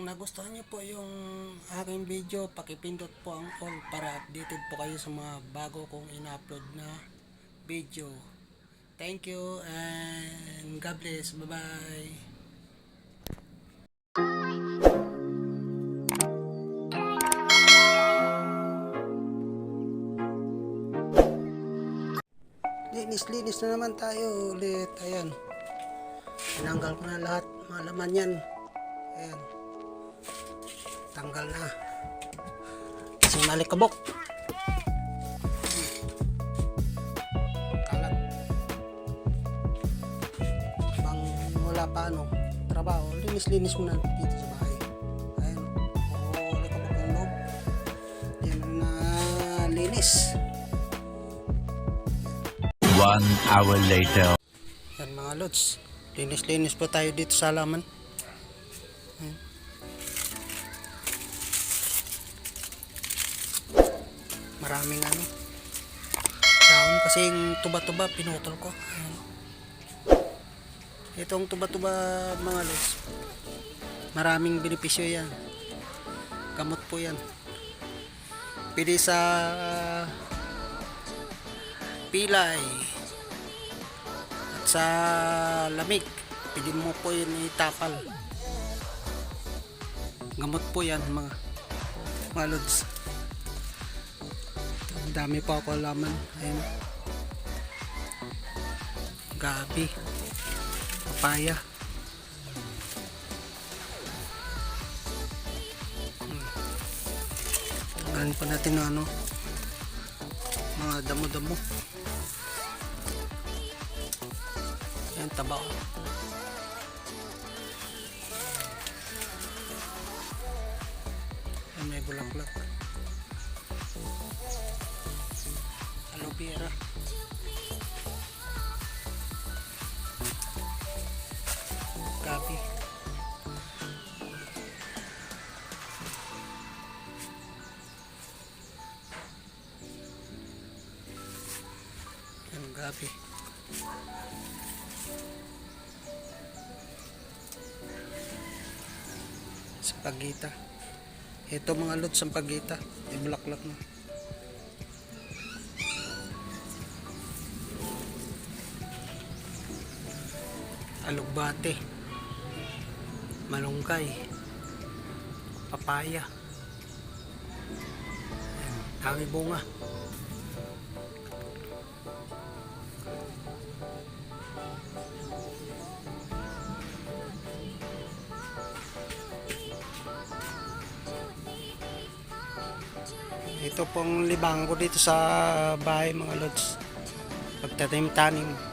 Kung nagustuhan niyo po yung aking video, pakipindot po ang all para updated po kayo sa mga bago kong in-upload na video. Thank you and God bless. Bye-bye. Linis-linis na naman tayo ulit. Ayan. Tinanggal ko na lahat mga laman yan. Ayan. Tanggal na. Kasi malikabok. Kalat. Bang wala pa ano, trabaho, linis-linis muna dito sa bahay. Ayan. Oo, likabok yung loob. Yan na linis. One hour later. Yan mga lods. Linis-linis po tayo dito sa halaman. Maraming ano. Dahon kasi yung tuba-tuba pinutol ko. Ayan. Itong tuba-tuba mga lods. Maraming benepisyo yan. Gamot po yan. Pili sa ah, pilay at sa lamig pwede mo po yun itapal gamot po yan mga mga lods dami pa ako laman ayun gabi papaya Hmm. Tanggalin pa natin ng ano mga damo-damo Yan, taba oh. Yan, may bulaklak. Vera. Gabi. Yan, gabi. Sampagita. Ito mga lot sampagita. Ibulaklak na. Alugbate. Malunggay. Papaya. Dami bunga. Ito pong libang ko dito sa bahay mga lods. Pagtatim-tanim.